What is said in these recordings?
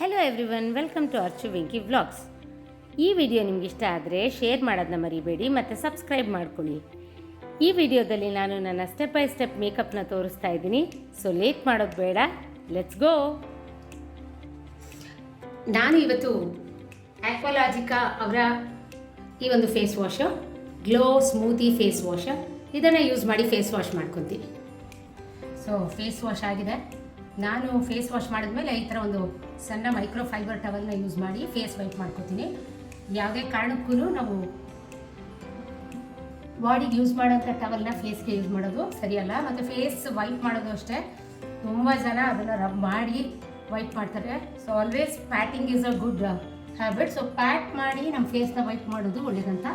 Hello everyone welcome to Archu Winky vlogs ಈ video ನಿಮ್ಗೆ ಇಷ್ಟ ಆದರೆ ಶೇರ್ ಮಾಡೋದನ್ನ ಮರಿಬೇಡಿ ಮತ್ತು ಸಬ್ಸ್ಕ್ರೈಬ್ ಮಾಡ್ಕೊಳ್ಳಿ. ಈ ವಿಡಿಯೋದಲ್ಲಿ ನಾನು ನನ್ನ ಸ್ಟೆಪ್ ಬೈ ಸ್ಟೆಪ್ ಮೇಕಪ್ನ ತೋರಿಸ್ತಾ ಇದ್ದೀನಿ. ಸೊ ಲೇಟ್ ಮಾಡೋದು ಬೇಡ ಲೆಟ್ಸ್ ಗೋ ನಾನು ಇವತ್ತು ಆಕ್ವಾಲಾಜಿಕಾ ಅವರ ಈ ಒಂದು face wash glow smoothie face wash ಇದನ್ನು ಯೂಸ್ ಮಾಡಿ ಫೇಸ್ ವಾಶ್ ಮಾಡ್ಕೊತೀನಿ. ಸೊ ಫೇಸ್ ವಾಶ್ ಆಗಿದೆ. ನಾನು ಫೇಸ್ ವಾಶ್ ಮಾಡಿದ್ಮೇಲೆ ಈ ಥರ ಒಂದು ಸಣ್ಣ ಮೈಕ್ರೋ ಫೈಬರ್ ಟವಲ್ನ ಯೂಸ್ ಮಾಡಿ ಫೇಸ್ ವೈಪ್ ಮಾಡ್ಕೊತೀನಿ. ಯಾವುದೇ ಕಾರಣಕ್ಕೂ ನಾವು ಬಾಡಿಗೆ ಯೂಸ್ ಮಾಡೋಂಥ ಟವಲ್ನ ಫೇಸ್ಗೆ ಯೂಸ್ ಮಾಡೋದು ಸರಿಯಲ್ಲ. ಮತ್ತು ಫೇಸ್ ವೈಪ್ ಮಾಡೋದು ಅಷ್ಟೇ. ತುಂಬ ಜನ ಅದನ್ನು ರಬ್ ಮಾಡಿ ವೈಪ್ ಮಾಡ್ತಾರೆ. So always patting is a good habit so pat ಮಾಡಿ ನಮ್ಮ ಫೇಸ್ನ ವೈಪ್ ಮಾಡೋದು ಒಳ್ಳೇದಂತ.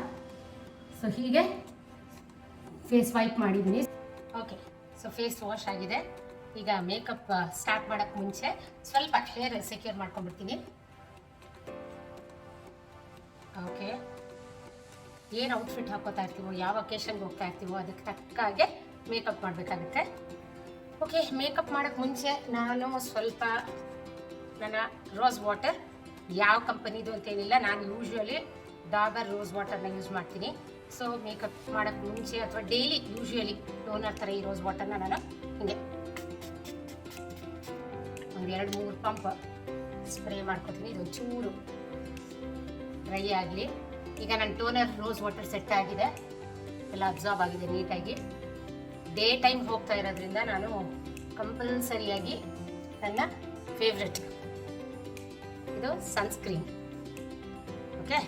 ಸೊ ಹೀಗೆ ಫೇಸ್ ವೈಪ್ ಮಾಡಿದ್ದೀನಿ. ಓಕೆ ಸೊ ಫೇಸ್ ವಾಶ್ ಆಗಿದೆ. ಈಗ ಮೇಕಪ್ ಸ್ಟಾರ್ಟ್ ಮಾಡೋಕ್ಕೆ ಮುಂಚೆ ಸ್ವಲ್ಪ ಹೇರ್ ಸೆಕ್ಯೂರ್ ಮಾಡ್ಕೊಂಡ್ಬಿಡ್ತೀನಿ. ಓಕೆ ಏನು ಔಟ್ಫಿಟ್ ಹಾಕೋತಾ ಇರ್ತೀವೋ, ಯಾವ ಅಕೇಶನ್ಗೆ ಹೋಗ್ತಾ ಇರ್ತೀವೋ, ಅದಕ್ಕೆ ತಕ್ಕ ಹಾಗೆ ಮೇಕಪ್ ಮಾಡಬೇಕಾಗುತ್ತೆ. ಓಕೆ ಮೇಕಪ್ ಮಾಡೋಕ್ಕೆ ಮುಂಚೆ ನಾನು ಸ್ವಲ್ಪ ನನ್ನ ರೋಸ್ ವಾಟರ್ ಯಾವ ಕಂಪನಿದು ಅಂತೇನಿಲ್ಲ ನಾನು ಯೂಶ್ವಲಿ ಡಾಬರ್ ರೋಸ್ ವಾಟರ್ನ ಯೂಸ್ ಮಾಡ್ತೀನಿ. ಸೊ ಮೇಕಪ್ ಮಾಡೋಕ್ಕೆ ಮುಂಚೆ ಅಥವಾ ಡೈಲಿ ಯೂಶ್ವಲಿ ಟೋನರ್ ಥರ ಈ ರೋಸ್ ವಾಟರ್ನ ನಾನು ಹಿಂಗೆ ಒಂದು ಎರಡು ಮೂರು ಪಂಪ್ ಸ್ಪ್ರೇ ಮಾಡ್ಕೊತೀನಿ ಇದು ಚೂರು ಡ್ರೈ ಆಗಲಿ. ಈಗ ನನ್ನ ಟೋನರ್ ರೋಸ್ ವಾಟರ್ ಸೆಟ್ ಆಗಿದೆ. ಎಲ್ಲ ಅಬ್ಸಾರ್ಬ್ ಆಗಿದೆ ನೀಟಾಗಿ ಡೇ ಟೈಮ್ ಹೋಗ್ತಾ ಇರೋದ್ರಿಂದ ನಾನು ಕಂಪಲ್ಸರಿಯಾಗಿ ನನ್ನ ಫೇವ್ರೆಟ್ ಇದು sunscreen okay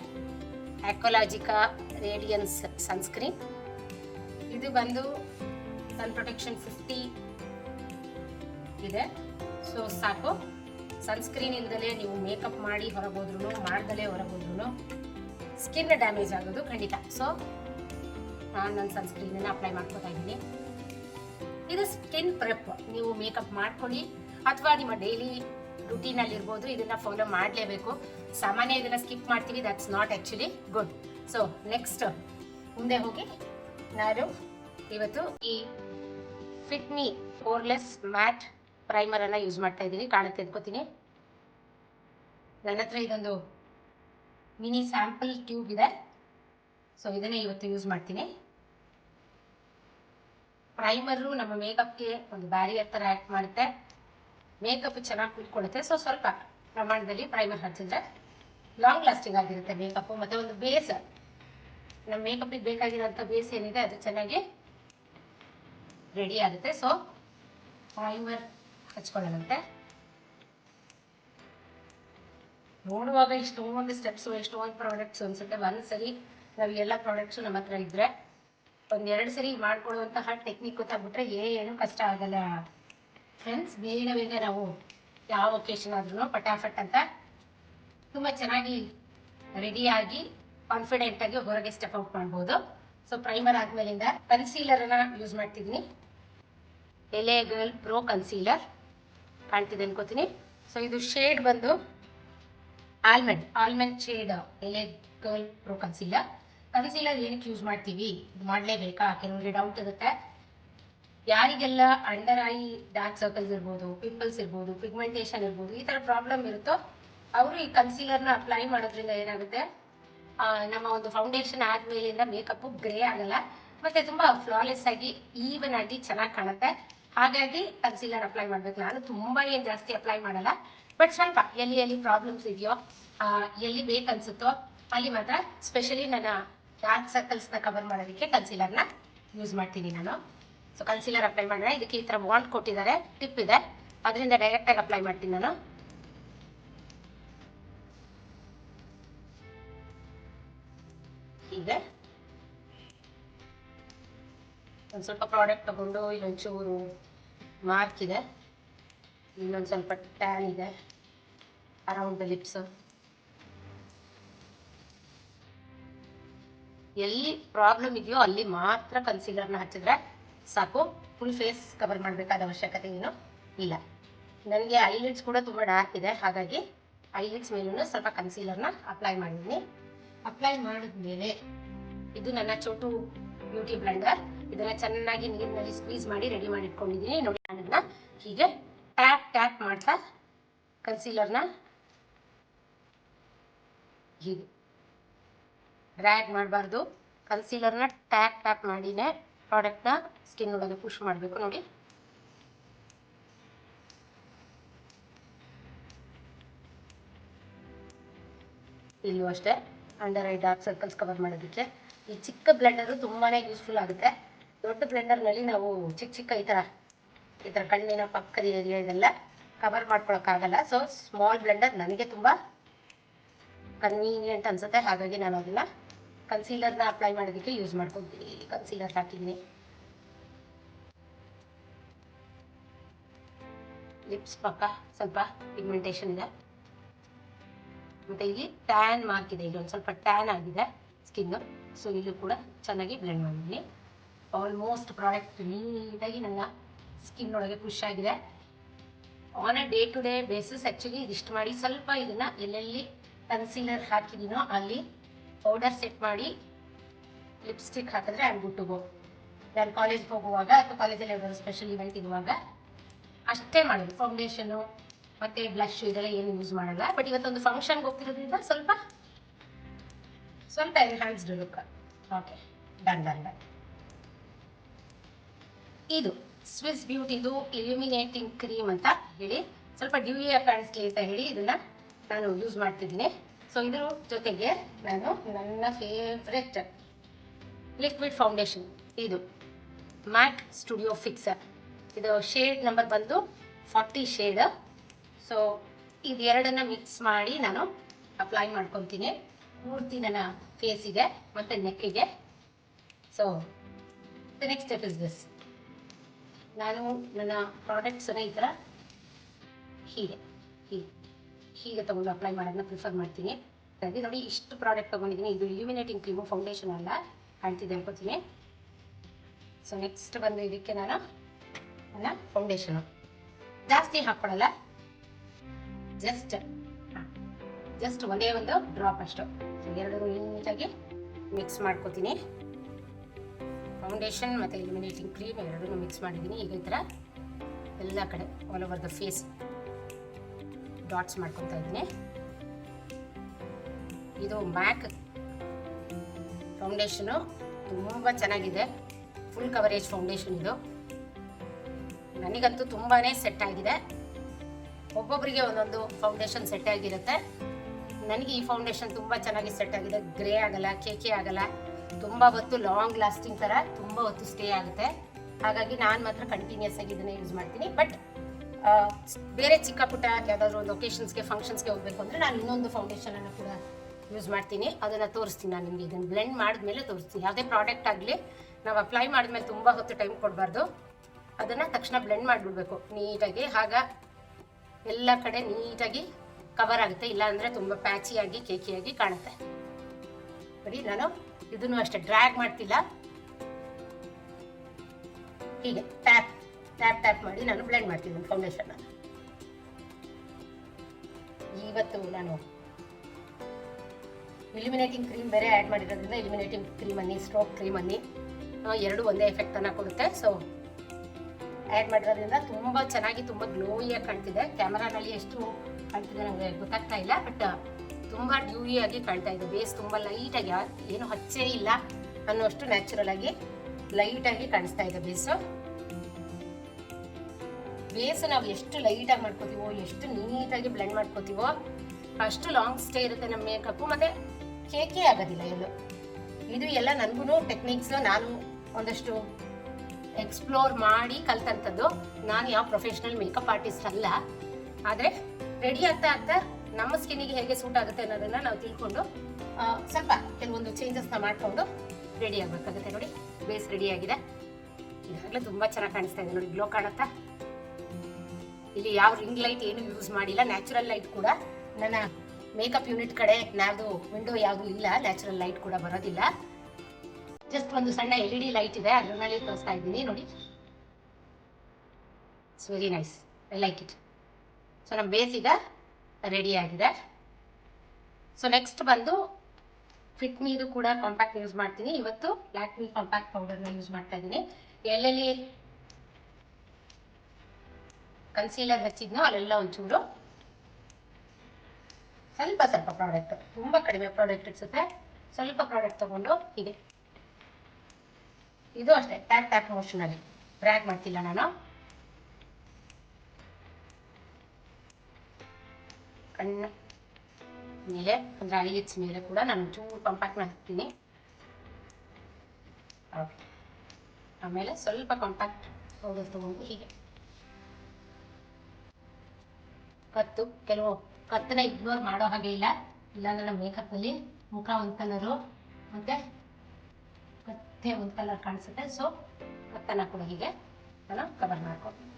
Aqualogica radiance sunscreen ಇದು ಬಂದು ಸನ್ ಪ್ರೊಟೆಕ್ಷನ್ ಫಿಫ್ಟಿ ಇದೆ. ಸೊ ಸಾಕು. ಸನ್ಸ್ಕ್ರೀನ್ ಇಲ್ದಲೇ ನೀವು ಮೇಕಪ್ ಮಾಡಿ ಹೊರಗೋದ್ರೂ ಮಾಡ್ದಲೇ ಹೊರಗೋದ್ರೂ ಸ್ಕಿನ್ ಡ್ಯಾಮೇಜ್ ಆಗೋದು ಖಂಡಿತ. ಸೊ ನಾನು ನನ್ನ ಸನ್ಸ್ಕ್ರೀನನ್ನು ಅಪ್ಲೈ ಮಾಡ್ಕೋತಾ ಇದ್ದೀನಿ. ಇದು ಸ್ಕಿನ್ ಪ್ರೆಪ್ ನೀವು ಮೇಕಪ್ ಮಾಡ್ಕೊಳ್ಳಿ. ಅಥವಾ ನಿಮ್ಮ ಡೈಲಿ ರುಟೀನಲ್ಲಿ ಇರ್ಬೋದು, ಇದನ್ನ ಫಾಲೋ ಮಾಡಲೇಬೇಕು. ಸಾಮಾನ್ಯ ಇದನ್ನ ಸ್ಕಿಪ್ ಮಾಡ್ತೀವಿ that's not actually good so next ಮುಂದೆ ಹೋಗಿ ನಾನು ಇವತ್ತು ಈ fit me poreless matte primer ಅನ್ನ ಯೂಸ್ ಮಾಡ್ತಾ ಇದ್ದೀನಿ, ಕಾಣುತ್ತೆ ಅಂದ್ಕೋತೀನಿ ನನ್ನ ಹತ್ರ ಇದೊಂದು ಮಿನಿ ಸ್ಯಾಂಪಲ್ ಟ್ಯೂಬ್ ಇದೆ. ಸೊ ಇದನ್ನೇ ಇವತ್ತು ಯೂಸ್ ಮಾಡ್ತೀನಿ. ಪ್ರೈಮರು ನಮ್ಮ ಮೇಕಪ್ಗೆ ಒಂದು ಬ್ಯಾರಿಯರ್ ಥರ ಆ್ಯಕ್ಟ್ ಮಾಡುತ್ತೆ. ಮೇಕಪ್ ಚೆನ್ನಾಗಿ ಕುತ್ಕೊಳ್ಳುತ್ತೆ. ಸೊ ಸ್ವಲ್ಪ ಪ್ರಮಾಣದಲ್ಲಿ ಪ್ರೈಮರ್ ಹಚ್ಚಿದ್ರೆ ಲಾಂಗ್ ಲಾಸ್ಟಿಂಗ್ ಆಗಿರುತ್ತೆ ಮೇಕಪ್ಪು ಮತ್ತು ಒಂದು ಬೇಸ್ ನಮ್ಮ ಮೇಕಪ್ಪಿಗೆ ಬೇಕಾಗಿರೋಂಥ ಬೇಸ್ ಏನಿದೆ, ಅದು ಚೆನ್ನಾಗಿ ರೆಡಿ ಆಗುತ್ತೆ. ಸೊ ಪ್ರೈಮರ್ ಹಚ್ಕೊಳ್ಳೋಣಂತೆ. ನೋಡುವಾಗ ಎಷ್ಟೊಂದು ಸ್ಟೆಪ್ಸು ಎಷ್ಟೊಂದು ಪ್ರಾಡಕ್ಟ್ಸ್ ಅನ್ಸುತ್ತೆ. ಒಂದು ಸರಿ ನಾವು ಎಲ್ಲ ಪ್ರಾಡಕ್ಟ್ಸು ನಮ್ಮ ಹತ್ರ ಇದ್ರೆ ಒಂದೆರಡು ಸರಿ ಮಾಡ್ಕೊಳ್ಳುವಂತಹ ಟೆಕ್ನಿಕ್ ಗೊತ್ತಾಗ್ಬಿಟ್ರೆ ಏನು ಕಷ್ಟ ಆಗಲ್ಲ. ಫ್ರೆಂಡ್ಸ್ ಬೇಗ ಬೇಗ ನಾವು ಯಾವ ಒಕೇಶನ್ ಆದ್ರೂ ಪಟಾಫಟ್ ಅಂತ ತುಂಬ ಚೆನ್ನಾಗಿ ರೆಡಿಯಾಗಿ ಕಾನ್ಫಿಡೆಂಟ್ ಆಗಿ ಹೊರಗೆ ಸ್ಟೆಪ್ ಔಟ್ ಮಾಡ್ಬೋದು. ಸೊ ಪ್ರೈಮರ್ ಆದ್ಮೇಲಿಂದ ಕನ್ಸೀಲರ್ ಅನ್ನ ಯೂಸ್ ಮಾಡ್ತಿದ್ದೀನಿ. ಎಲೆ ಗರ್ಲ್ ಪ್ರೋ ಕನ್ಸೀಲರ್ ಕಾಣ್ತಿದೆ ಅನ್ಕೋತೀನಿ. ಸೊ ಇದು ಶೇಡ್ ಬಂದು almond almond shade Elle girl pro concealer concealer ಏನಕ್ಕೆ ಯೂಸ್ ಮಾಡ್ತೀವಿ? ಇದು ಮಾಡಲೇಬೇಕಾ? ಕೆಲವರಿಗೆ ಡೌಟ್ ಇರುತ್ತೆ. ಯಾರಿಗೆಲ್ಲ ಅಂಡರ್ ಐ ಡಾರ್ಕ್ ಸರ್ಕಲ್ಸ್ ಇರ್ಬೋದು ಪಿಂಪಲ್ಸ್ ಇರ್ಬೋದು ಪಿಗ್ಮೆಂಟೇಷನ್ ಇರ್ಬೋದು ಈ ಥರ ಪ್ರಾಬ್ಲಮ್ ಇರುತ್ತೋ ಅವರು ಈ ಕನ್ಸೀಲರ್ನ ಅಪ್ಲೈ ಮಾಡೋದ್ರಿಂದ ಏನಾಗುತ್ತೆ? ನಮ್ಮ ಒಂದು ಫೌಂಡೇಶನ್ ಆದಮೇಲಿಂದ ಮೇಕಪ್ಪು ಗ್ರೇ ಆಗಲ್ಲ. ಮತ್ತೆ ತುಂಬ ಫ್ಲಾಲೆಸ್ ಆಗಿ ಈವನ್ ಆಗಿ ಚೆನ್ನಾಗಿ ಕಾಣುತ್ತೆ. ಹಾಗಾಗಿ ಕನ್ಸೀಲರ್ ಅಪ್ಲೈ ಮಾಡ್ಬೇಕು. ನಾನು ತುಂಬಾ ಏನ್ ಜಾಸ್ತಿ ಅಪ್ಲೈ ಮಾಡಲ್ಲ. ಬಟ್ ಸ್ವಲ್ಪ ಎಲ್ಲಿ ಎಲ್ಲಿ ಪ್ರಾಬ್ಲಮ್ಸ್ ಇದೆಯೋ ಎಲ್ಲಿ ಬೇಕನ್ಸುತ್ತೋ ಅಲ್ಲಿ ಮಾತ್ರ ಸ್ಪೆಷಲಿ ನನ್ನ ಡಾರ್ಕ್ ಸರ್ಕಲ್ಸ್ನ ಕವರ್ ಮಾಡೋದಕ್ಕೆ ಕನ್ಸೀಲರ್ನ ಯೂಸ್ ಮಾಡ್ತೀನಿ ನಾನು. ಸೊ ಕನ್ಸೀಲರ್ ಅಪ್ಲೈ ಮಾಡಿದ್ರೆ ಇದಕ್ಕೆ ಈ ಥರ ವಾಂಟ್ ಕೊಟ್ಟಿದ್ದಾರೆ ಟಿಪ್ ಇದೆ. ಅದರಿಂದ ಡೈರೆಕ್ಟಾಗಿ ಅಪ್ಲೈ ಮಾಡ್ತೀನಿ ನಾನು. ಹೀಗೆ. ಒಂದು ಸ್ವಲ್ಪ ಪ್ರಾಡಕ್ಟ್ ತಗೊಂಡು ಇಲ್ಲೊಂಚೂರು ಮಾರ್ಕ್ ಇದೆ. ಇಲ್ಲೊಂದು ಸ್ವಲ್ಪ ಟ್ಯಾನ್ ಇದೆ. ಅರೌಂಡ್ ದ ಲಿಪ್ಸ್ ಎಲ್ಲಿ ಪ್ರಾಬ್ಲಮ್ ಇದೆಯೋ ಅಲ್ಲಿ ಮಾತ್ರ ಕನ್ಸೀಲರ್ನ ಹಚ್ಚಿದ್ರೆ ಸಾಕು. ಫುಲ್ ಫೇಸ್ ಕವರ್ ಮಾಡಬೇಕಾದ ಅವಶ್ಯಕತೆ ಏನು ಇಲ್ಲ. ನನಗೆ ಐಲಿಡ್ಸ್ ಕೂಡ ತುಂಬ ಡಾರ್ಕ್ ಇದೆ. ಹಾಗಾಗಿ ಐಲಿಡ್ಸ್ ಮೇಲೂ ಸ್ವಲ್ಪ ಕನ್ಸೀಲರ್ನ ಅಪ್ಲೈ ಮಾಡಿದ್ದೀನಿ. ಅಪ್ಲೈ ಮಾಡಿದ್ಮೇಲೆ ಇದು ನನ್ನ ಚೋಟು ಬ್ಯೂಟಿ ಬ್ಲೆಂಡರ್ ಇದನ್ನ ಚೆನ್ನಾಗಿ ನೀರಿನಲ್ಲಿ ಸ್ಕ್ವೀಸ್ ಮಾಡಿ ರೆಡಿ ಮಾಡಿ ಇಟ್ಕೊಂಡಿದ್ದೀನಿ. ನೋಡಿ ನಾನು ಇದನ್ನ ಹೀಗೆ ಟ್ಯಾಪ್ ಟ್ಯಾಪ್ ಮಾಡ್ತಾ ಕನ್ಸೀಲರ್ನ ಹೀಗೆ ಡ್ರ್ಯಾಗ್ ಮಾಡಬಾರ್ದು. ಕನ್ಸೀಲರ್ನ ಟ್ಯಾಪ್ ಟ್ಯಾಪ್ ಮಾಡಿನೇ ಪ್ರಾಡಕ್ಟ್ನ ಸ್ಕಿನ್ ಒಳಗೆ ಪುಷ್ ಮಾಡಬೇಕು. ನೋಡಿ. ಇಲ್ಲೂ ಅಷ್ಟೇ. Under eye dark circles cover ಮಾಡೋದಕ್ಕೆ ಈ ಚಿಕ್ಕ ಬ್ಲೆಂಡರು ತುಂಬಾ ಯೂಸ್ಫುಲ್ ಆಗುತ್ತೆ. ದೊಡ್ಡ ಬ್ಲೆಂಡರ್ನಲ್ಲಿ ನಾವು ಚಿಕ್ಕ ಚಿಕ್ಕ ಈ ಥರ ಈ ಥರ ಕಣ್ಣಿನ ಪಕ್ಕದ ಏರಿಯಾ ಇದೆಲ್ಲ ಕವರ್ ಮಾಡ್ಕೊಳಕ್ಕಾಗಲ್ಲ. ಸೊ ಸ್ಮಾಲ್ ಬ್ಲೆಂಡರ್ ನನಗೆ ತುಂಬ ಕನ್ವೀನಿಯಂಟ್ ಅನ್ಸುತ್ತೆ. ಹಾಗಾಗಿ ನಾನು ಅದನ್ನ ಕನ್ಸೀಲರ್ನ ಅಪ್ಲೈ ಮಾಡೋದಕ್ಕೆ ಯೂಸ್ ಮಾಡ್ಕೊತೀನಿ. ಕನ್ಸೀಲರ್ ಹಾಕಿದ್ದೀನಿ. ಲಿಪ್ಸ್ ಪಕ್ಕ ಸ್ವಲ್ಪ ಪಿಗ್ಮೆಂಟೇಷನ್ ಇದೆ. ಮತ್ತೆ ಇಲ್ಲಿ ಟ್ಯಾನ್ ಮಾರ್ಕ್ ಇದೆ. ಇಲ್ಲೊಂದು ಸ್ವಲ್ಪ ಟ್ಯಾನ್ ಆಗಿದೆ ಸ್ಕಿನ್ನು ಸೊ ಇಲ್ಲೂ ಕೂಡ ಚೆನ್ನಾಗಿ ಬ್ಲೆಂಡ್ ಮಾಡಿದ್ದೀನಿ ಆಲ್ಮೋಸ್ಟ್ ಪ್ರಾಡಕ್ಟ್ ನೀಟಾಗಿ ನನ್ನ ಸ್ಕಿನ್ ಒಳಗೆ ಖುಷ್ ಆಗಿದೆ. On a day to day basis actually ಇದಿಷ್ಟು ಮಾಡಿ ಸ್ವಲ್ಪ ಇದನ್ನ ಎಲ್ಲೆಲ್ಲಿ ಕನ್ಸೀಲರ್ ಹಾಕಿದೀನೋ ಅಲ್ಲಿ ಪೌಡರ್ ಸೆಟ್ ಮಾಡಿ ಲಿಪ್ಸ್ಟಿಕ್ ಹಾಕಿದ್ರೆ ಆ್ಯಂಡ್ ಗುಡ್ ಟು ಗೋ ನಾನು ಕಾಲೇಜ್ಗೆ ಹೋಗುವಾಗ ಅಥವಾ ಕಾಲೇಜಲ್ಲಿ ಯಾವ್ದಾದ್ರು ಸ್ಪೆಷಲ್ ಇವೆಂಟ್ ಇರುವಾಗ ಅಷ್ಟೇ ಮಾಡೋದು. ಫೌಂಡೇಶನು ಮತ್ತು ಬ್ಲಷ್ ಇದೆಲ್ಲ ಏನು ಯೂಸ್ ಮಾಡಲ್ಲ. ಬಟ್ ಇವತ್ತೊಂದು ಫಂಕ್ಷನ್ಗೆ ಹೋಗ್ತಿರೋದ್ರಿಂದ ಸ್ವಲ್ಪ ಸ್ವಲ್ಪ enhanced look okay done done done ಇದು ಸ್ವಿಸ್ ಬ್ಯೂಟಿದು ಇಲ್ಯುಮಿನೇಟಿಂಗ್ ಕ್ರೀಮ್ ಅಂತ ಹೇಳಿ, ಸ್ವಲ್ಪ ಡ್ಯೂಯಿಯಾಗಿ ಕಾಣಿಸ್ಲಿ ಅಂತ ಹೇಳಿ ಇದನ್ನ ನಾನು ಯೂಸ್ ಮಾಡ್ತಿದ್ದೀನಿ. ಸೊ ಇದ್ರ ಜೊತೆಗೆ ನಾನು ನನ್ನ ಫೇವ್ರೆಟ್ ಲಿಕ್ವಿಡ್ ಫೌಂಡೇಶನ್ ಇದು ಮ್ಯಾಟ್ ಸ್ಟುಡಿಯೋ ಫಿಕ್ಸರ್ ಇದು ಶೇಡ್ ನಂಬರ್ ಬಂದು ಫಾರ್ಟಿ ಶೇಡ್ ಸೊ ಇದೆರಡನ್ನ ಮಿಕ್ಸ್ ಮಾಡಿ ನಾನು ಅಪ್ಲೈ ಮಾಡ್ಕೊತೀನಿ ಪೂರ್ತಿ ನನ್ನ ಫೇಸಿಗೆ ಮತ್ತು ನೆಕ್ಕಿಗೆ so the next step is this ನಾನು ನನ್ನ ಪ್ರಾಡಕ್ಟ್ಸ್ ಈ ಥರ ಹೀಗೆ ಹೀಗೆ ಹೀಗೆ ತೊಗೊಂಡು ಅಪ್ಲೈ ಮಾಡೋದನ್ನ ಪ್ರಿಫರ್ ಮಾಡ್ತೀನಿ. ಹಾಗಾಗಿ ನೋಡಿ, ಇಷ್ಟು ಪ್ರಾಡಕ್ಟ್ ತೊಗೊಂಡಿದ್ದೀನಿ. ಇದು ಇಲ್ಯುಮಿನೇಟಿಂಗ್ ಕ್ರೀಮು ಫೌಂಡೇಶನ್ ಅಲ್ಲ ಕಾಣ್ತಿದ್ದೆ ಅನ್ಕೋತೀನಿ. ಸೊ ನೆಕ್ಸ್ಟ್ ಬಂದು ಇದಕ್ಕೆ ನಾನು ನನ್ನ ಫೌಂಡೇಶನು ಜಾಸ್ತಿ ಹಾಕ್ಕೊಳ್ಳಲ್ಲ ಜಸ್ಟ್ ಜಸ್ಟ್ ಒಂದೇ ಒಂದು ಡ್ರಾಪ್ ಅಷ್ಟು. ಎರಡು ನೀಟಾಗಿ ಮಿಕ್ಸ್ ಮಾಡ್ಕೋತೀನಿ. ಫೌಂಡೇಶನ್ ಮತ್ತು ಇಲ್ಯುಮಿನೇಟಿಂಗ್ ಕ್ರೀಮ್ ಎರಡನ್ನೂ ಮಿಕ್ಸ್ ಮಾಡಿದ್ದೀನಿ ಈಗ ಈ ಥರ ಎಲ್ಲ ಕಡೆ all over the face dots ಮಾಡ್ಕೊತಾ ಇದ್ದೀನಿ. ಇದು ಮ್ಯಾಕ್ ಫೌಂಡೇಶನು ತುಂಬ ಚೆನ್ನಾಗಿದೆ. ಫುಲ್ ಕವರೇಜ್ ಫೌಂಡೇಶನ್ ಇದು. ನನಗಂತೂ ತುಂಬಾ ಸೆಟ್ ಆಗಿದೆ. ಒಬ್ಬೊಬ್ಬರಿಗೆ ಒಂದೊಂದು ಫೌಂಡೇಶನ್ ಸೆಟ್ ಆಗಿರುತ್ತೆ. ನನಗೆ ಈ ಫೌಂಡೇಶನ್ ತುಂಬ ಚೆನ್ನಾಗಿ ಸೆಟ್ ಆಗಿದೆ. ಗ್ರೇ ಆಗಲ್ಲ ಕೇಕೆ ಆಗಲ್ಲ. ತುಂಬ ಹೊತ್ತು ಲಾಂಗ್ ಲಾಸ್ಟಿಂಗ್ ಥರ ತುಂಬ ಹೊತ್ತು ಸ್ಟೇ ಆಗುತ್ತೆ. ಹಾಗಾಗಿ ನಾನು ಮಾತ್ರ ಕಂಟಿನ್ಯೂಸ್ ಆಗಿ ಇದನ್ನೇ ಯೂಸ್ ಮಾಡ್ತೀನಿ. ಬಟ್ ಬೇರೆ ಚಿಕ್ಕ ಪುಟ್ಟ ಯಾವುದಾದ್ರೂ ಒಂದು ಒಕೇಶನ್ಸ್ಗೆ ಫಂಕ್ಷನ್ಸ್ಗೆ ಹೋಗಬೇಕು ಅಂದರೆ ನಾನು ಇನ್ನೊಂದು ಫೌಂಡೇಶನನ್ನು ಕೂಡ ಯೂಸ್ ಮಾಡ್ತೀನಿ. ಅದನ್ನು ತೋರಿಸ್ತೀನಿ ನಾನು ನಿಮಗೆ. ಇದನ್ನು ಬ್ಲೆಂಡ್ ಮಾಡಿದ್ಮೇಲೆ ತೋರಿಸ್ತೀನಿ. ಯಾವುದೇ ಪ್ರಾಡಕ್ಟ್ ಆಗಲಿ ನಾವು ಅಪ್ಲೈ ಮಾಡಿದ್ಮೇಲೆ ತುಂಬ ಹೊತ್ತು ಟೈಮ್ ಕೊಡಬಾರ್ದು. ಅದನ್ನು ತಕ್ಷಣ ಬ್ಲೆಂಡ್ ಮಾಡಿಬಿಡ್ಬೇಕು. ನೀಟಾಗಿ. ಆಗ ಎಲ್ಲ ಕಡೆ ನೀಟಾಗಿ ಕವರ್ ಆಗುತ್ತೆ. ಇಲ್ಲ ಅಂದರೆ ತುಂಬ ಪ್ಯಾಚಿಯಾಗಿ ಕೇಕಿಯಾಗಿ ಕಾಣುತ್ತೆ. ನೋಡಿ ನಾನು ಇದನ್ನು ಅಷ್ಟೇ ಡ್ರ್ಯಾಗ್ ಮಾಡ್ತಿಲ್ಲ. ಹೀಗೆ ಟ್ಯಾಪ್ ಟ್ಯಾಪ್ ಟ್ಯಾಪ್ ಮಾಡಿ ನಾನು ಬ್ಲೆಂಡ್ ಮಾಡ್ತಿದ್ದೀನಿ ಫೌಂಡೇಶನ್ ಇವತ್ತು ನಾನು ಇಲ್ಯುಮಿನೇಟಿಂಗ್ ಕ್ರೀಮ್ ಬೇರೆ ಆ್ಯಡ್ ಮಾಡಿರೋದ್ರಿಂದ ಇಲ್ಯುಮಿನೇಟಿಂಗ್ ಕ್ರೀಮ್ ಅನ್ನಿ ಸ್ಟ್ರೋಕ್ ಕ್ರೀಮ್ ಅನ್ನಿ ಎರಡು ಒಂದೇ ಎಫೆಕ್ಟ್ ಅನ್ನ ಕೊಡುತ್ತೆ. ಸೊ ಆ್ಯಡ್ ಮಾಡಿರೋದ್ರಿಂದ ತುಂಬ ಚೆನ್ನಾಗಿ ತುಂಬ ಗ್ಲೋಯಿಯಾಗಿ ಕಾಣ್ತಿದೆ. ಕ್ಯಾಮರಾನಲ್ಲಿ ಎಷ್ಟು ಕಾಣ್ತಿದೆ ನನಗೆ ಗೊತ್ತಾಗ್ತಾ ಇಲ್ಲ ಬಟ್ ತುಂಬ ಡ್ಯೂಯಿಯಾಗಿ ಕಾಣ್ತಾ ಇದೆ. ಬೇಸ್ ತುಂಬ ಲೈಟಾಗಿ ಏನು ಹಚ್ಚೇ ಇಲ್ಲ ಅನ್ನೋಷ್ಟು ನ್ಯಾಚುರಲ್ ಆಗಿ ಲೈಟಾಗಿ ಕಾಣಿಸ್ತಾ ಇದೆ ಬೇಸು ಬೇಸ್ ನಾವು ಎಷ್ಟು ಲೈಟಾಗಿ ಮಾಡ್ಕೋತೀವೋ, ಎಷ್ಟು ನೀಟಾಗಿ ಬ್ಲೆಂಡ್ ಮಾಡ್ಕೋತೀವೋ, ಅಷ್ಟು ಲಾಂಗ್ ಸ್ಟೇ ಇರುತ್ತೆ ನಮ್ಮ ಮೇಕಪ್ಪು ಮತ್ತೆ ಕೇಕೇ ಆಗೋದಿಲ್ಲ ಎಲ್ಲೂ. ಇದು ಎಲ್ಲ ನನಗೂ ಟೆಕ್ನಿಕ್ಸ್ ನಾನು ಒಂದಷ್ಟು ಎಕ್ಸ್ಪ್ಲೋರ್ ಮಾಡಿ ಕಲ್ತಂಥದ್ದು. ನಾನು ಯಾವ ಪ್ರೊಫೆಷನಲ್ ಮೇಕಪ್ ಆರ್ಟಿಸ್ಟ್ ಅಲ್ಲ. ಆದರೆ ರೆಡಿ ಆಗ್ತಾ ಆಗ್ತಾ ನಮ್ಮ ಸ್ಕಿನ್ನಿಗೆ ಹೇಗೆ ಸೂಟ್ ಆಗುತ್ತೆ ಅನ್ನೋದನ್ನ ನಾವು ತಿಳ್ಕೊಂಡು ಸ್ವಲ್ಪ ಕೆಲವೊಂದು ಚೇಂಜಸ್ನ ಮಾಡಿಕೊಂಡು ರೆಡಿ ಆಗಬೇಕಾಗುತ್ತೆ ನೋಡಿ. ಬೇಸ್ ರೆಡಿ ಆಗಿದೆ. ಈಗಾಗಲೇ ತುಂಬ ಚೆನ್ನಾಗಿ ಕಾಣಿಸ್ತಾ ಇದೆ ನೋಡಿ ಗ್ಲೋ ಕಾಣುತ್ತಾ? ಇಲ್ಲಿ ಯಾವ ರಿಂಗ್ ಲೈಟ್ ಏನು ಯೂಸ್ ಮಾಡಿಲ್ಲ. ನ್ಯಾಚುರಲ್ ಲೈಟ್ ಕೂಡ ನನ್ನ ಮೇಕಪ್ ಯೂನಿಟ್ ಕಡೆ ಯಾವುದು ವಿಂಡೋ ಯಾವುದು ಇಲ್ಲ. ನ್ಯಾಚುರಲ್ ಲೈಟ್ ಕೂಡ ಬರೋದಿಲ್ಲ. ಜಸ್ಟ್ ಒಂದು ಸಣ್ಣ ಎಲ್ ಇ ಡಿ ಲೈಟ್ ಇದೆ, ಅದರಲ್ಲಿ ತೋರಿಸ್ತಾ ಇದ್ದೀನಿ ನೋಡಿ. It's very nice I like it so ನಮ್ಮ ಬೇಸ್ ಈಗ ರೆಡಿ ಆಗಿದೆ ಸೊ ನೆಕ್ಸ್ಟ್ ಬಂದು ಫಿಟ್ ಮೀದು ಕೂಡ ಕಾಂಪ್ಯಾಕ್ಟ್ ಯೂಸ್ ಮಾಡ್ತೀನಿ. ಇವತ್ತು ಲ್ಯಾಕ್ಮಿ ಕಾಂಪ್ಯಾಕ್ಟ್ ಪೌಡರ್ನ ಯೂಸ್ ಮಾಡ್ತಾ ಇದ್ದೀನಿ. ಎಲ್ಲೆಲ್ಲಿ ಕನ್ಸೀಲರ್ ಹಚ್ಚಿದ್ನೋ ಅಲ್ಲೆಲ್ಲ ಒಂಚೂರು ಸ್ವಲ್ಪ ಸ್ವಲ್ಪ ಪ್ರಾಡಕ್ಟ್ ತುಂಬ ಕಡಿಮೆ ಪ್ರಾಡಕ್ಟ್ ಇರ್ಸುತ್ತೆ ಸ್ವಲ್ಪ ಪ್ರಾಡಕ್ಟ್ ತಗೊಂಡು ಹೀಗೆ. ಇದು ಅಷ್ಟೇ ಟ್ಯಾಕ್ ಟ್ಯಾಪ್ ಮೋಷನಲ್ಲಿ ಬ್ರ್ಯಾಗ್ ಮಾಡ್ತಿಲ್ಲ ನಾನು. ಕಣ್ಣು ಮೇಲೆ, ಅಂದರೆ ಐಲಿಟ್ಸ್ ಮೇಲೆ ಕೂಡ ನಾನು ಚೂರು ಕಾಂಪ್ಯಾಕ್ಟ್ ಮಾಡ್ತೀನಿ. ಆಮೇಲೆ ಸ್ವಲ್ಪ ಕಾಂಪ್ಯಾಕ್ಟ್ ಪೌಡರ್ ತಗೊಂಡು ಹೀಗೆ. ಕತ್ತು, ಕೆಲವು ಕತ್ತನ್ನ ಇಗ್ನೋರ್ ಮಾಡೋ ಹಾಗೆ ಇಲ್ಲ. ಇಲ್ಲಾಂದ್ರೆ ನಮ್ಮ ಮೇಕಪ್ಪಲ್ಲಿ ಮುಖ ಒಂದು ಕಲರು ಮತ್ತು ಕತ್ತೆ ಒಂದು ಕಲರ್ ಕಾಣಿಸುತ್ತೆ. ಸೊ ಕತ್ತನ್ನ ಕೂಡ ಹೀಗೆ ನಾನು ಕವರ್ ಮಾಡ್ಕೊತೀನಿ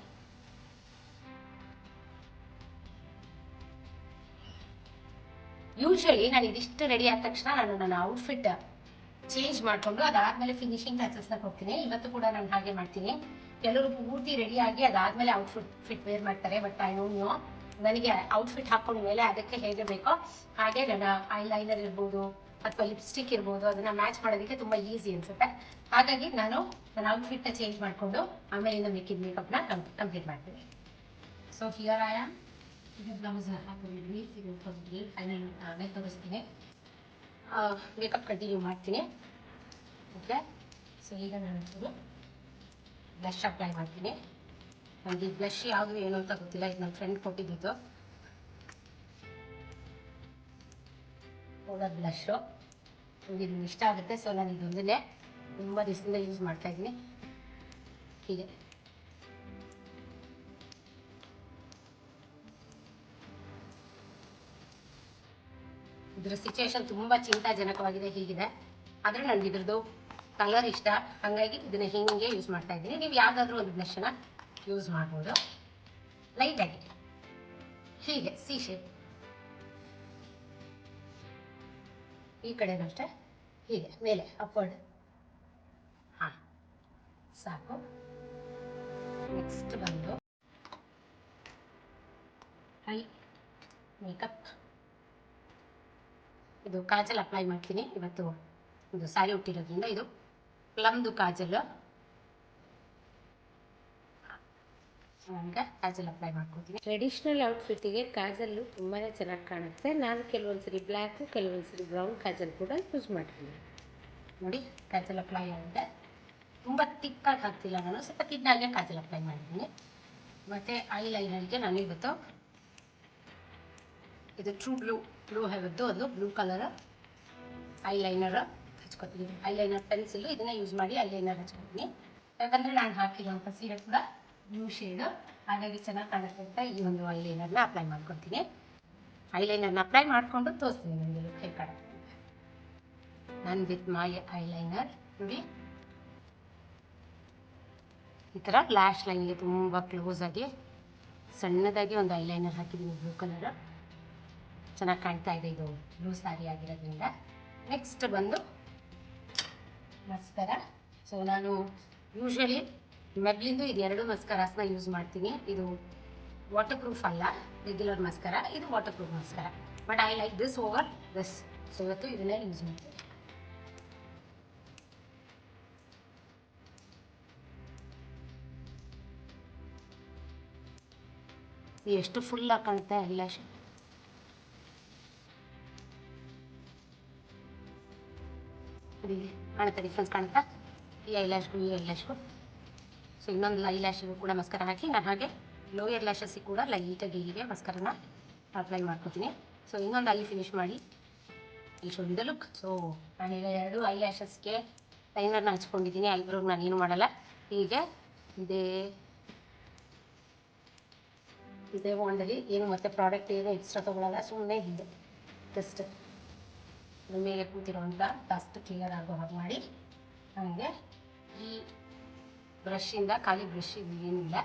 ಯೂಶ್ವಲಿ ನಾನು ಇದಿಷ್ಟು ರೆಡಿ ಆದ ತಕ್ಷಣ ನಾನು ನನ್ನ ಔಟ್ಫಿಟ್ ಚೇಂಜ್ ಮಾಡಿಕೊಂಡು ಅದಾದ್ಮೇಲೆ ಫಿನಿಶಿಂಗ್ ಟಚಸ್ನ ಕೊಡ್ತೀನಿ. ಇವತ್ತು ಕೂಡ ನಾನು ಹಾಗೆ ಮಾಡ್ತೀನಿ. ಎಲ್ಲರೂ ಪೂರ್ತಿ ರೆಡಿಯಾಗಿ ಅದಾದಮೇಲೆ ಔಟ್ಫಿಟ್ ಫಿಟ್ ವೇರ್ ಮಾಡ್ತಾರೆ ಬಟ್ ಐ ನೋ ನೋ ನನಗೆ ಔಟ್ಫಿಟ್ ಹಾಕೊಂಡ ಮೇಲೆ ಅದಕ್ಕೆ ಹೇಗೆ ಬೇಕೋ ಹಾಗೆ ನನ್ನ ಐ ಲೈನರ್ ಇರ್ಬೋದು ಅಥವಾ ಲಿಪ್ಸ್ಟಿಕ್ ಇರ್ಬೋದು, ಅದನ್ನ ಮ್ಯಾಚ್ ಮಾಡೋದಕ್ಕೆ ತುಂಬ ಈಸಿ ಅನ್ಸುತ್ತೆ. ಹಾಗಾಗಿ ನಾನು ನನ್ನ ಔಟ್ಫಿಟ್ನ ಚೇಂಜ್ ಮಾಡಿಕೊಂಡು ಆಮೇಲಿಂದ ಮೇಕಿದ ಮೇಕಪ್ನ ಕಂಪ್ಲೀಟ್ ಮಾಡ್ತೀನಿ. So here I am blouse ಹಾಕೊಂಡಿದ್ವಿ ಇದು ಫೈನಲ್ ಆಮೇಲೆ ತೋರಿಸ್ತೀನಿ ಮೇಕಪ್ ಕಂಟಿನ್ಯೂ ಮಾಡ್ತೀನಿ. ಓಕೆ ಸೊ ಈಗ ನಾನು ಬ್ಲಷ್ ಅಪ್ಲೈ ಮಾಡ್ತೀನಿ. ನನಗೆ ಬ್ಲಷ್ ಯಾವುದು ಏನು ಅಂತ ಗೊತ್ತಿಲ್ಲ. ಇದು ನನ್ನ ಫ್ರೆಂಡ್ ಕೊಟ್ಟಿದ್ದು. ಪೌಡರ್ ನನಗೆ ಇದು ಇಷ್ಟ ಆಗುತ್ತೆ. ಸೊ ನಾನು ಇದೊಂದನ್ನೇ ತುಂಬ ದಿವಸದಿಂದ ಯೂಸ್ ಮಾಡ್ತಾ ಇದ್ದೀನಿ. ಹೀಗೆ. ಇದರ ಸಿಚುವೇಶನ್ ತುಂಬ ಚಿಂತಾಜನಕವಾಗಿದೆ, ಹೀಗಿದೆ. ಆದರೆ ನನಗೆ ಇದ್ರದ್ದು ಕಲರ್ ಇಷ್ಟ. ಹಾಗಾಗಿ ಇದನ್ನ ಹಿಂಗೆ ಯೂಸ್ ಮಾಡ್ತಾ ಇದ್ದೀನಿ. ನೀವು ಯಾವುದಾದ್ರೂ ಒಂದು ಬ್ಲಷನ್ನ ಯೂಸ್ ಮಾಡ್ಬೋದು. ಲೈಟಾಗಿ ಹೀಗೆ ಸಿ ಶೇಪ್ ಈ ಕಡೆನೂ ಅಷ್ಟೇ. ಹೀಗೆ, ಮೇಲೆ ಅಪ್ವರ್ಡ್ ಹಾಂ, ಸಾಕು. ನೆಕ್ಸ್ಟ್ ಬಂದು ಹೈ ಮೇಕಪ್ ಇದು ಕಾಜಲ್ ಅಪ್ಲೈ ಮಾಡ್ತೀನಿ. ಇವತ್ತು ಇದು ಸಾರಿ ಹುಟ್ಟಿರೋದ್ರಿಂದ ಇದು ಪ್ಲಮ್ದು ಕಾಜಲ್. ನನಗೆ ಕಾಜಲ್ ಅಪ್ಲೈ ಮಾಡ್ಕೊತೀನಿ. ಟ್ರೆಡಿಷ್ನಲ್ ಔಟ್ಫಿಟ್ಟಿಗೆ ಕಾಜಲ್ಲು ತುಂಬಾ ಚೆನ್ನಾಗಿ ಕಾಣುತ್ತೆ. ನಾನು ಕೆಲವೊಂದ್ಸರಿ ಬ್ಲ್ಯಾಕು ಕೆಲವೊಂದ್ಸರಿ ಬ್ರೌನ್ ಕಾಜಲ್ ಕೂಡ ಯೂಸ್ ಮಾಡ್ತೀನಿ. ನೋಡಿ ಕಾಜಲ್ ಅಪ್ಲೈ ಆಗಿದೆ. ತುಂಬ ತಿಕ್ಕಾಗಿ ಹಾಕ್ತಿಲ್ಲ ನಾನು. ಸ್ವಲ್ಪ ತಿನ್ನಾಗೆ ಕಾಜಲ್ ಅಪ್ಲೈ ಮಾಡಿದ್ದೀನಿ ಮತ್ತು ಐ ಲೈನರ್ಗೆ ನಾನು ಇವತ್ತು ಇದು ಟ್ರೂ ಬ್ಲೂ ಬ್ಲೂ ಹೇಳದ್ದು ಅದು ಬ್ಲೂ ಕಲರ್ ಐ ಲೈನರ್ ಹಚ್ಕೊತೀನಿ. ಐ ಲೈನರ್ ಪೆನ್ಸಿಲ್ ಇದನ್ನ ಯೂಸ್ ಮಾಡಿ ಐ ಲೈನರ್ ಹಚ್ಕೊತೀನಿ. ಯಾಕಂದ್ರೆ ನಾನು ಹಾಕಿರುವಂಥ ಸೀರೆ ಕೂಡ ಬ್ಲೂ ಶೇಡ್ ಹಾಗಾಗಿ ಚೆನ್ನಾಗಿ ಕಾಣುತ್ತೆ ಅಂತ ಈ ಒಂದು ಐ ಲೈನರ್ನ ಅಪ್ಲೈ ಮಾಡ್ಕೊತೀನಿ. ಐ ಲೈನರ್ನ ಅಪ್ಲೈ ಮಾಡಿಕೊಂಡು ತೋರಿಸ್ತೀನಿ ನಿಮಗೆ ಹೇಗೆ ಕಾಣುತ್ತೆ ನಾನು ವಿತ್ ಮೈ ಐಲೈನರ್ ಲೈನರ್ ನೋಡಿ. ಈ ಥರ ಲ್ಯಾಶ್ ಲೈನ್ಗೆ ತುಂಬ ಕ್ಲೋಸ್ ಆಗಿ ಸಣ್ಣದಾಗಿ ಒಂದು ಐ ಲೈನರ್ ಹಾಕಿದ್ದೀನಿ ಬ್ಲೂ ಕಲರ್ ಚೆನ್ನಾಗಿ ಕಾಣ್ತಾ ಇದೆ ಇದು ಬ್ಲೂ ಸ್ಯಾರಿ ಆಗಿರೋದ್ರಿಂದ. ನೆಕ್ಸ್ಟ್ ಬಂದು ಮಸ್ಕರ. ಸೊ ನಾನು ಯೂಶ್ವಲಿ ಮೆಬ್ಲಿಂದು ಇದು ಎರಡು ಮಸ್ಕರಾಸ್ನ ಯೂಸ್ ಮಾಡ್ತೀನಿ. ಇದು ವಾಟರ್ ಪ್ರೂಫ್ ಅಲ್ಲ ರೆಗ್ಯುಲರ್ ಮಸ್ಕರ. ಇದು waterproof mascara. But I like this over this so ಇವತ್ತು ಇದನ್ನೇ ಯೂಸ್ ಮಾಡ್ತೀನಿ. ಎಷ್ಟು ಫುಲ್ ಕಾಣುತ್ತೆ ಐಲ್ಯಾಶ್ ನೋಡಿ ಕಾಣುತ್ತೆ ಡಿಫ್ರೆನ್ಸ್ ಕಾಣುತ್ತಾ? ಈ ಐಲ್ಯಾಶ್ಗೂ ಈ ಐಲ್ಯಾಶ್ಗೂ ಸೊ ಇನ್ನೊಂದು ಐಲ್ಯಾಶಿಗೂ ಕೂಡ ಮಸ್ಕರ ಹಾಕಿ, ನಾನು ಹಾಗೆ ಲೋಯರ್ ಲ್ಯಾಶಸ್ಸಿಗೆ ಕೂಡ ಲೈಟಾಗಿ ಹೀಗೆ ಮಸ್ಕರನ ಅಪ್ಲೈ ಮಾಡ್ಕೊತೀನಿ. ಸೊ ಇನ್ನೊಂದು ಐ ಫಿನಿಶ್ ಮಾಡಿ. ಇಲ್ಲಿ ಶೋ ದ ಲುಕ್ ಸೊ ನಾನೀಗ ಎರಡು ಐ ಲ್ಯಾಶಸ್ಗೆ ಲೈನರ್ನ ಹಚ್ಕೊಂಡಿದ್ದೀನಿ. ಐಬ್ರೋಗ್ ನಾನು ಏನು ಮಾಡಲ್ಲ. ಹೀಗೆ ಇದೇ ಇದೇ ಬಾಂಡಲ್ಲಿ ಏನು ಮತ್ತೆ ಪ್ರಾಡಕ್ಟ್ ಏನು ಎಕ್ಸ್ಟ್ರಾ ತೊಗೊಳಲ್ಲ ಸುಮ್ಮನೆ ಹೀಗೆ. ಜಸ್ಟ್ ಮೇಲೆ ಕೂತಿರುವಂಥ ಡಸ್ಟ್ ಕ್ಲಿಯರ್ ಆಗೋ ಹಾಗೆ ಮಾಡಿ ನನಗೆ ಈ ಬ್ರಷಿಂದ ಖಾಲಿ ಬ್ರಷ್ ಇದು ಏನಿಲ್ಲ.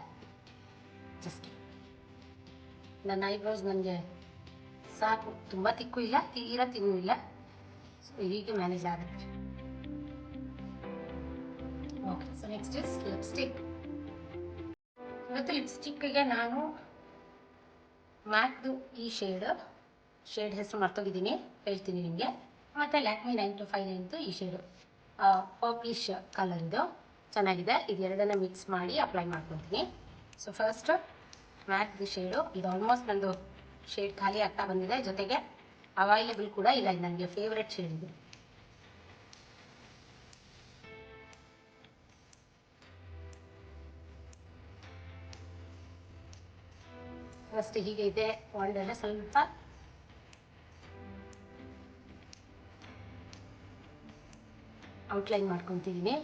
ಜಸ್ಟ್ ನನ್ನ ಐಬ್ರೋಸ್ ನನಗೆ ಸಾಕು, ತುಂಬ ತಿಕ್ಕು ಇಲ್ಲ, ತೀರ ತಿನ್ನು ಇಲ್ಲ. ಸೊ ಹೀಗೆ ಮ್ಯಾನೇಜ್ ಆಗುತ್ತೆ. Okay so next is lipstick ಇವತ್ತು ಲಿಪ್ಸ್ಟಿಕ್ಗೆ ನಾನು ಮ್ಯಾಕ್ದು ಈ ಶೇಡ್ ಶೇಡ್ ಹೆಸರು ಮರ್ತೋಗಿದ್ದೀನಿ. ಹೇಳ್ತೀನಿ ನಿಮಗೆ. ಮತ್ತು ಲ್ಯಾಕ್ಮಿ ನೈನ್ ಟು ಫೈವ್ ನೈನ್ದು ಈ ಶೇಡು ಪರ್ಪಿಶ್ ಕಲರ್ ಇದು. ಚೆನ್ನಾಗಿದೆ. ಇದು ಎರಡನ್ನ ಮಿಕ್ಸ್ ಮಾಡಿ ಅಪ್ಲೈ ಮಾಡ್ಕೊತೀನಿ. So first matte the shade ಇದು ಆಲ್ಮೋಸ್ಟ್ ನಂದು ಶೇಡ್ ಖಾಲಿ ಆಗ್ತಾ ಬಂದಿದೆ. ಜೊತೆಗೆ ಅವೈಲೇಬಲ್ ಕೂಡ ಇಲ್ಲ. ಇದು ನನಗೆ ಫೇವ್ರೆಟ್ ಶೇಡ್ ಇದು. ಫಸ್ಟ್ ಹೀಗೆ ಇದೆ. ಒಂಡೆಲ್ಲ ಸ್ವಲ್ಪ ಔಟ್ಲೈನ್ ಮಾಡ್ಕೊತಿದ್ದೀನಿ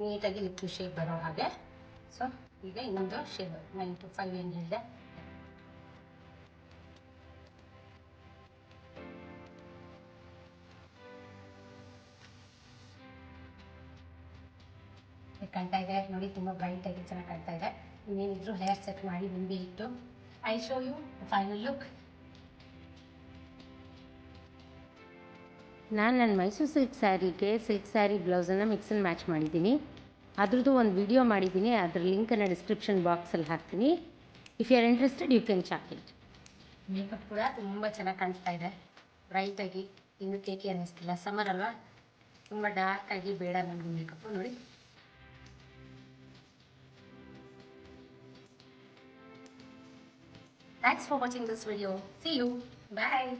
ನೀಟಾಗಿ ಲಿಪ್ ಶೇಪ್ ಬರೋ ಹಾಗೆ. ಸೊ ಈಗ ಇನ್ನೊಂದು ಶೇಪ್ ನೈನ್ ಟು ಫೈವ್ ಏನು ಹೇಳಿದೆ ಕಾಣ್ತಾ ಇದೆ. ನೋಡಿ, ತುಂಬ ಬ್ರೈಟ್ ಆಗಿ ಚೆನ್ನಾಗಿ ಕಾಣ್ತಾ ಇದೆ. ಇನ್ನೇನಿದ್ರು ಹೇರ್ ಸೆಟ್ ಮಾಡಿ ಬಿಂಬಿ ಇಟ್ಟು. I show you final look ನಾನು ನನ್ನ ಮೈಸೂರು ಸಿಲ್ಕ್ ಸ್ಯಾರಿಗೆ ಸಿಲ್ಕ್ ಸ್ಯಾರಿ ಬ್ಲೌಸನ್ನು ಮಿಕ್ಸ್ ಆ್ಯಂಡ್ ಮ್ಯಾಚ್ ಮಾಡಿದ್ದೀನಿ. ಅದ್ರದ್ದು ಒಂದು ವಿಡಿಯೋ ಮಾಡಿದ್ದೀನಿ. ಅದ್ರ ಲಿಂಕನ್ನು ಡಿಸ್ಕ್ರಿಪ್ಷನ್ ಬಾಕ್ಸಲ್ಲಿ ಹಾಕ್ತೀನಿ. If you are interested you can check it makeup ಕೂಡ ತುಂಬ ಚೆನ್ನಾಗಿ ಕಾಣಿಸ್ತಾ ಇದೆ. ಬ್ರೈಟಾಗಿ ಇನ್ನೂ ಕೇಕಿ ಅನ್ನಿಸ್ತಿಲ್ಲ. ಸಮರ್ ಅಲ್ವಾ? ತುಂಬ ಡಾರ್ಕ್ ಆಗಿ ಬೇಡ ನನಗೆ ಮೇಕಪ್ ನೋಡಿ. Thanks for watching this video. See you. Bye